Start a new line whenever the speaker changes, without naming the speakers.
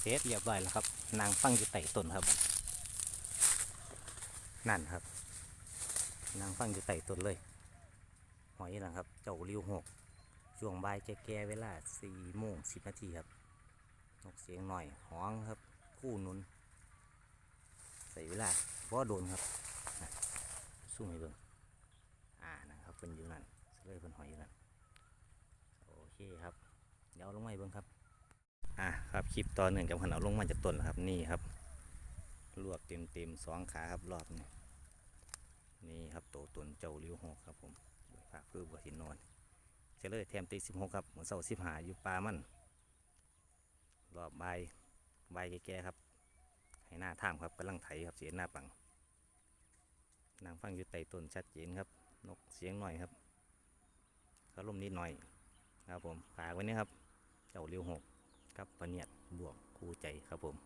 เสร็จเรียบร้อยแล้วครับ นางฟังอยู่ใต้ต้นครับ นั่นครับ นางฟังอยู่ใต้ต้นเลย หอยนะครับ เจ้าริ้วหกช่วงบ่ายแก่เวลาสี่โมงสิบนาทีครับนกเสียงหน่อยห้องครับ คู่นุนใส่เวลาเพราะโดนครับสู้ให้เบิ่งอ่านะครับเป็นอยู่นั่นเลยเป็นหอยอยู่นั่นโอเคครับ เดี๋ยวลงมาให้เบิ่งครับ อะครับคลิปตอนหนึ่งจากขันเอาลงมาจากต้นแล้วครับนี่ครับรวบเต็มเต็มๆสองขาครับรอบนี้นี่ครับโตตนเจ้าริ้วหกครับผมฝากเพื่อบัวหินนอนเจเลยแถมตีสิบหกครับเหมือนเสาสิบหาอยู่ปลามันรอบใบใบแก่ๆครับ ให้หน้าท่ามครับกำลังไถครับเสียงหน้าปังนางฟังอยู่ใต้ต้นชัดเจนครับ นกเสียงหน่อยครับเขาลมนิดหน่อยครับผมฝากไว้นี่ครับ เจ้าเลี้ยวหก ครับปะเนียดบวกคู่ใจครับผม